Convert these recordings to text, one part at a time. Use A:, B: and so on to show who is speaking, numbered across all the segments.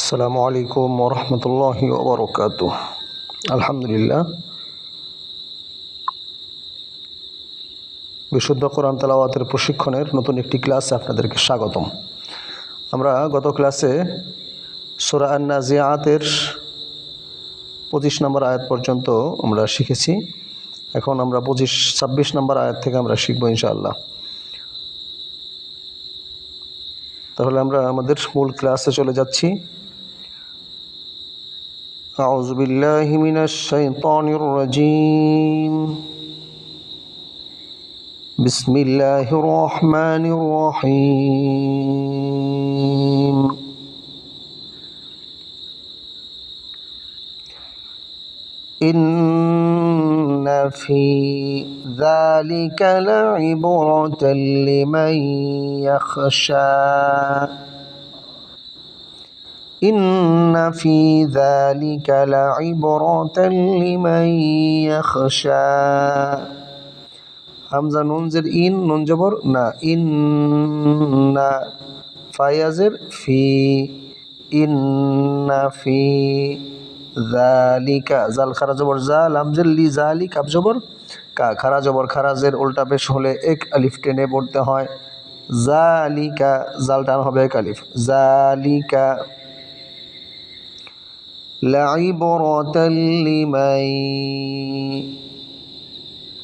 A: আসসালামু আলাইকুম ওরহমতুল্লাহি ওবরকাত আলহামদুলিল্লাহ। বিশুদ্ধ কোরআন তালাওয়াতের প্রশিক্ষণের নতুন একটি ক্লাসে আপনাদেরকে স্বাগতম। আমরা গত ক্লাসে সোরা আন্না জিয়াতের পঁচিশ নম্বর আয়াত পর্যন্ত আমরা শিখেছি। এখন আমরা পঁচিশ, ছাব্বিশ নম্বর আয়াত থেকে আমরা শিখব ইনশাআল্লাহ। তাহলে আমরা আমাদের মূল ক্লাসে চলে যাচ্ছি। أعوذ بالله من الشيطان الرجيم. بسم الله الرحمن الرحيم. إن في ذلك لعبرة لمن يخشى. إن في ذلك لعبرة لمن يخشى হামজা নুন জের ইন নুন জবর না ইন না ফায়াজের ফি ইন্না ফি জালিকা জাল খারা জবর জা লামজের লি জালি কাপ জবর কা খারা জবর খারাজের উল্টা পেশ হলে এক আলিফ টেনে পড়তে হয় জালিকা জাল টান হবে এক আলিফ জালিকা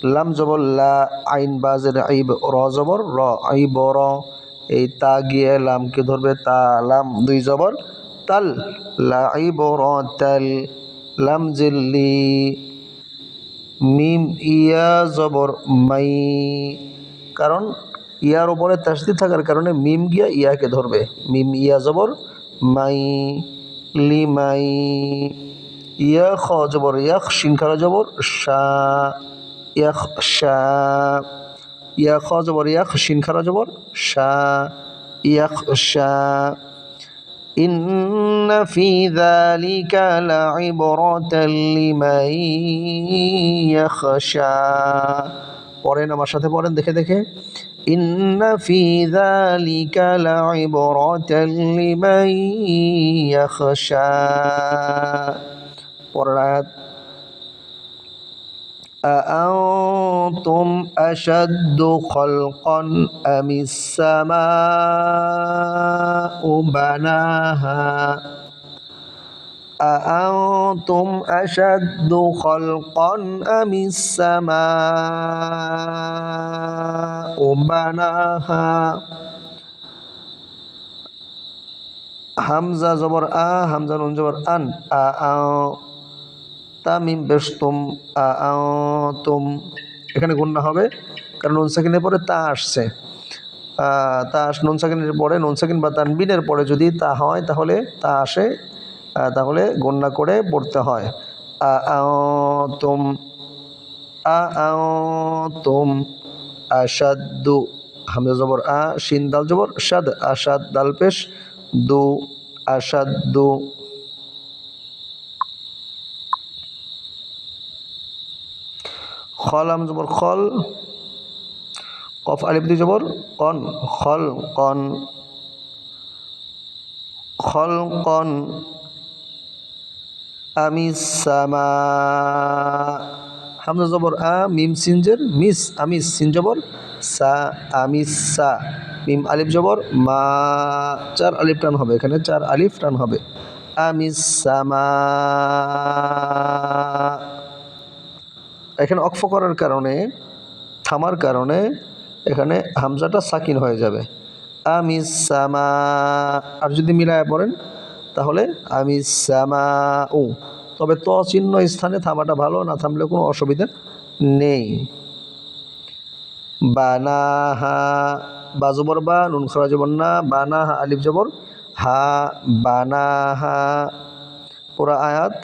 A: লাম জবর, লা আইন বাজের আইব, র জবর, র আই বর এই তা গিয়ে লামকে ধরবে তা, লাম দুই জবর, তাল লাই বর তাল লাম জিল্লি। মিম, ইয়া, জবর, মাই। কারণ ইয়ার উপরে তাস্তি থাকার কারণে মিম গিয়া ইয়াকে ধরবে। মিম, ইয়া, জবর, মাই। লিমাই ইয়া খ জবর ইয়াখ শিনখারা জবর শা ইয়াখ শা ইয়া খ জবর ইয়াখ শিনখারা জবর শা ইয়াখ শা إن في ذلك لعبرة لمن يخشى পড়েন আমার সাথে পড়েন দেখে দেখে إن في ذلك لعبرة لمن يخشى. قرأت أأنتم أشد خلقا أم السماء بناها؟ أأنتم أشد خلقا أم السماء بناها হামজা জবর আ হামজা নুন জবর আন আ আ তামিম বেশতুম আ আ তুম এখানে গুন্না হবে কারণ নুন সাকিনের পরে তা আসছে তা আস নুন সাকিনের পরে নুন সাকিন বা তানবিনের পরে যদি তা হয় তাহলে তা আসে তাহলে গণ্যা করে পড়তে হয়। আ তুম আ তুম আসাদু হামজা জবর, আ, শিন দাল জবর সাদ আসাদ দাল পেশ, দু আসাদু খল আম জবর, খল। কফ, আলিফ দি জবর, কন, খল কন। খল, কন। আমি সামা। হামজা জবর আ, মিম সিনজের, মিস আমি সিন জবর, সা আমি সা। মিম আলিফ জবর, মা। চার আলিফ টান হবে এখানে, চার আলিফ টান হবে। আমি সামা। এখানে অক্ফ করার কারণে, থামার কারণে এখানে হামজাটা সাকিন হয়ে যাবে। আমি সামা। আর যদি মিলায় পড়েন তাহলে আমি সামা ও তবে ত চিহ্ন স্থানে থামাটা ভালো না থামলে কোনো অসুবিধা নেই বানাহা বা জবর বা নুন খরা জবর না বানাহা আলিফ জবর হা বানাহা পুরা আয়াত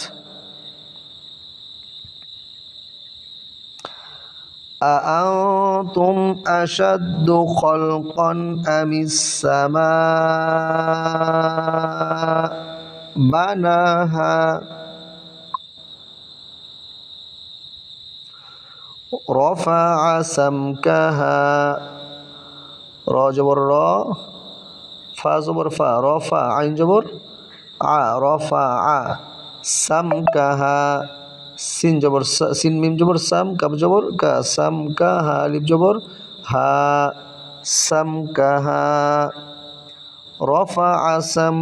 A: أأنتم أشد خلقا أم السماء بناها رفع سمكها را جبر را ফা জবর ফা র ফা আইন জবর আ রফা আ সাম কাহা সিন জবর সা- সিন মিম জবর সাম কাব জবর কা সাম কাহা আলিফ জবর হা সাম কাহা রফা আসাম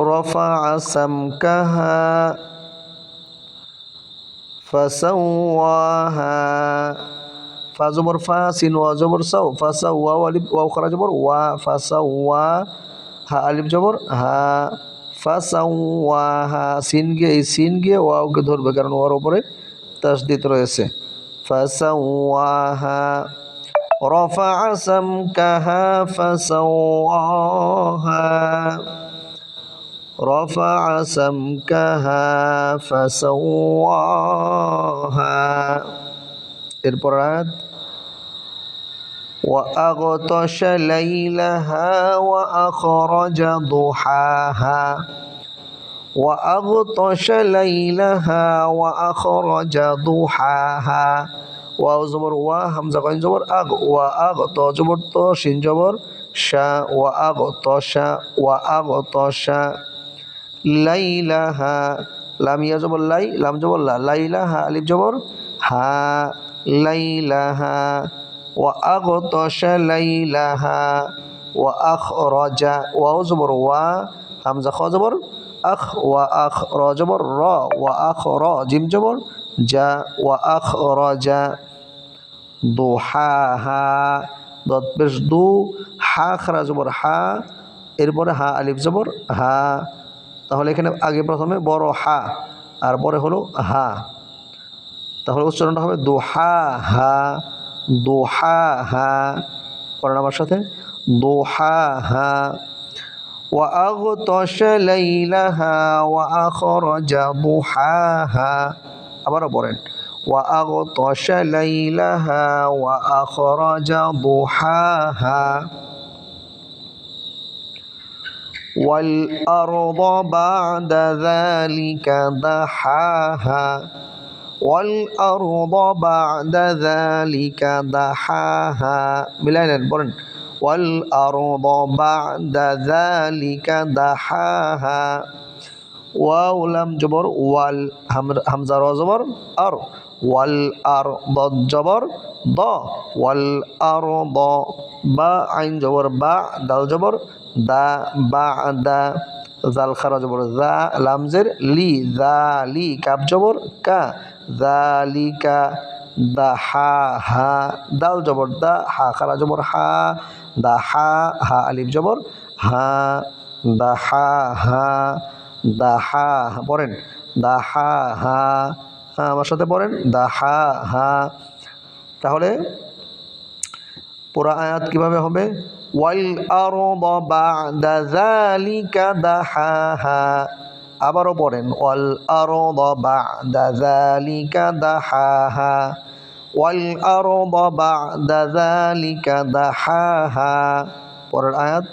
A: رفع سمكها فسواها فزبر فاسن وزبر سو فسوا والف واو خرج جبر وا فسوا ها الف جبر ها فسواها সিন গিয়ে এই সিন গিয়ে ওয়াওকে ধরবে কারণ ওর উপরে তাসদিদ রয়েছে فسواها رفع سمكها فسواها رفع سمكها فسواها এরপর আয়াত وأغطش ليلها وأخرج ضحاها وأغطش ليلها وأخرج ضحاها ওয়াও জবর ওয়া হামজা কইন জবর আগ ওয়া আগ ত জবর ত শিন জবর শা ওয়া আগ ত শা ওয়া আগ ত শা লাইলাহা, লাম ইয়া জবর লাই, লাম জবর লা, লাইলাহা আলিফ জবর হা, লাইলাহা, ওয়া আগতাশা লাইলাহা, ওয়া আখরাজা, ওয়াও জবর ওয়া, হামজা খ জবর আখ, ওয়া আখ র জবর র, ওয়া আখ র জিম জবর যা ওয়া আখ রাজা দুহাহা, দত পেশ দু, হা, খারা জবর হা, এরপরে হা, আলিফ জবর হা তাহলে এখানে আগে প্রথমে বড় হা আর পরে হলো হা তাহলে উচ্চারণটা হবে দোহা হা দোহা হা পরের আমার সাথে দোহা হা وأغطش ليلها وأخرج ضحاها আবারও পড়েন وأغطش ليلها وأخرج ضحاها والأرض بعد ذلك دحاها. والأرض بعد ذلك دحاها. بلاد البرن والأرض بعد ذلك دحاها. ওয়াও, লাম, জবর, ওয়াল হাম- হামজা জবর, আর, ওয়াল, আর দ জবর, দ, ওয়াল, আর দ বা, আইন, জবর, বা, দাল, জবর, দা, বা, দা, জাল, খারা, জবর, জা লামজের লি, জা, লি, কাপ, জবর, কা জালিকা দা, হা হা, দাল, জবর, দা, হা, খারা, জবর, হা, দা, হা হা, আলিফ, জবর, হা, দা, হা হা দাহা, পড়েন। দাহা, হা হা হ্যাঁ আমার সাথে পড়েন। দাহা, হা। তাহলে পুরা আয়াত কীভাবে হবে? ওয়াল আরদ বাদা যালিকা দাহাহা আবারও পড়েন। ওয়াল আরদ বাদা যালিকা দাহাহা ওয়াল আরদ বাদা যালিকা দাহাহা পরের আয়াত।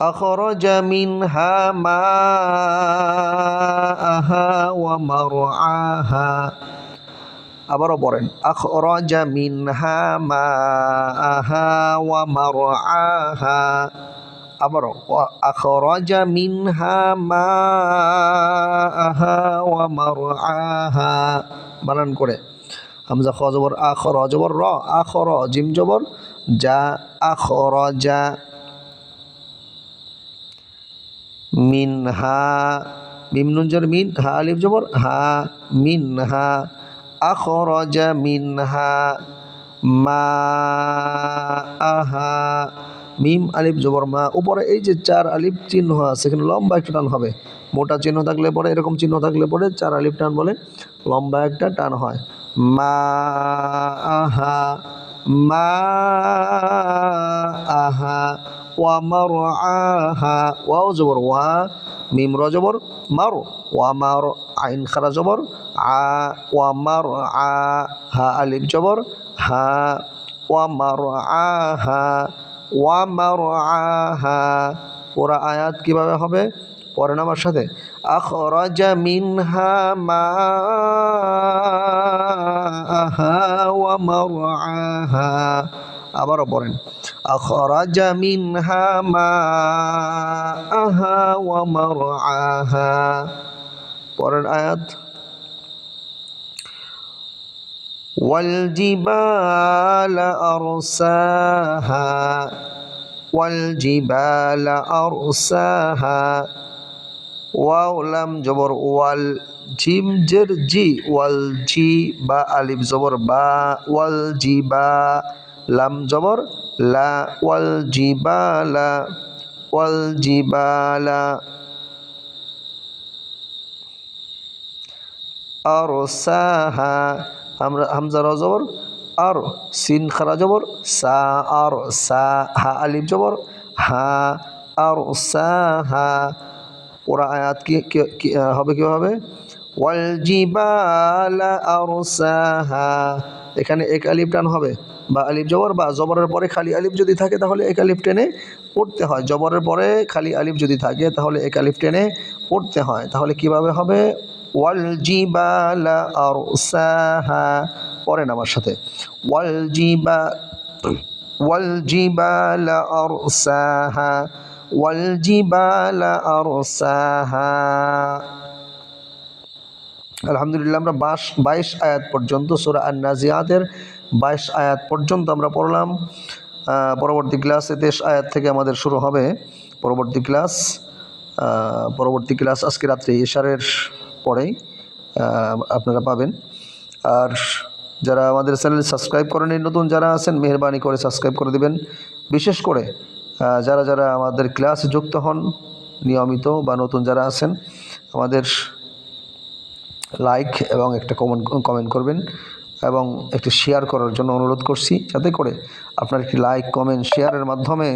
A: أخرج منها ماءها ومرعاها আবারও পড়েন أخرج منها ماءها ومرعاها আবারও أخرج منها ماءها ومرعاها বানান করে হামজা খ জবর আখর জবর র আখর জিম জবর যা আখরজা মিনহা মিম নুন জবর মিন, হা আলিফ জবর, হা মিন হা মিনহা মিন হা, মা আহা মিম আলিফ জবর, মা। উপরে এই যে চার আলিফ চিহ্ন সেখানে লম্বা একটা টান হবে। মোটা চিহ্ন থাকলে পরে, এরকম চিহ্ন থাকলে পরে চার আলিফ টান বলে লম্বা একটা টান হয়। মা আহা মা আহা আহা মিম আ আ হা আলিম হা আহা আহা ওরা আয়াত কীভাবে হবে? পরে নামার সাথে, আখরাজা মিনহা মাআহা, ওয়া মারআহা। আবারও পড়েন أخرج منها ماءها ومرعاها পরের আয়াত والجبال أرساها والجبال أرساها ওয়াও লাম জবর ওয়াল জিম জের জি ওয়াল জি বা আলিফ জবর বা ওয়াল জি বা লাম জবর, লা ওয়াল জি বা লা ওয়াল জি বা লা আর সাহা আমরা হামজা র জবর, আর সিন খারা জবর, সা, আর, সা, হা, আলিফ জবর, হা, আর সাহা ওরা আয়াত কি হবে কি হবে ওয়াল জিবালা আরসাহা। এখানে এক আলিফ টান হবে। বা আলিফ জবর বা জবরের পরে খালি আলিফ যদি থাকে তাহলে এক আলিফ টেনে পড়তে হয়। জবরের পরে খালি আলিফ যদি থাকে তাহলে এক আলিফ টেনে পড়তে হয়। তাহলে কীভাবে হবে? ওয়াল জি বা সাহা পড়েন আমার সাথে। ওয়াল জিবা, ওয়াল জিবালা আর সাহা ওয়াল জিবালা আর সাহা আলহামদুলিল্লাহ আমরা বাস বাইশ আয়াত পর্যন্ত সোরা আর বাইশ আয়াত পর্যন্ত আমরা পড়লাম। পরবর্তী ক্লাসে তেইশ আয়াত থেকে আমাদের শুরু হবে। পরবর্তী ক্লাস পরবর্তী ক্লাস আজকে রাত্রে ইশারের পরেই আপনারা পাবেন। আর যারা আমাদের চ্যানেল সাবস্ক্রাইব করেন, নতুন যারা আছেন, মেহরবানি করে সাবস্ক্রাইব করে দিবেন। বিশেষ করে যারা যারা আমাদের ক্লাসে যুক্ত হন, নিয়মিত বা নতুন যারা আছেন, আমাদের লাইক এবং একটা কমেন্ট কমেন্ট করবেন। এবং একটি শেয়ার করার জন্য অনুরোধ করছি, যাতে করে আপনার একটি লাইক কমেন্ট শেয়ারের মাধ্যমে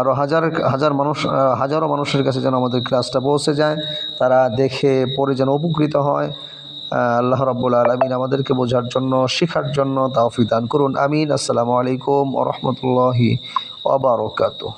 A: আরও হাজার হাজার মানুষ হাজারো মানুষের কাছে যেন আমাদের ক্লাসটা পৌঁছে যায়। তারা দেখে, পড়ে যেন উপকৃত হয়। আল্লাহ রাব্বুল আলমিন আমাদেরকে বোঝার জন্য, শেখার জন্য তাওফিক দান করুন। আমিন। আসসালামু আলাইকুম ও রহমতুল্লাহি ওবরাকাতুহ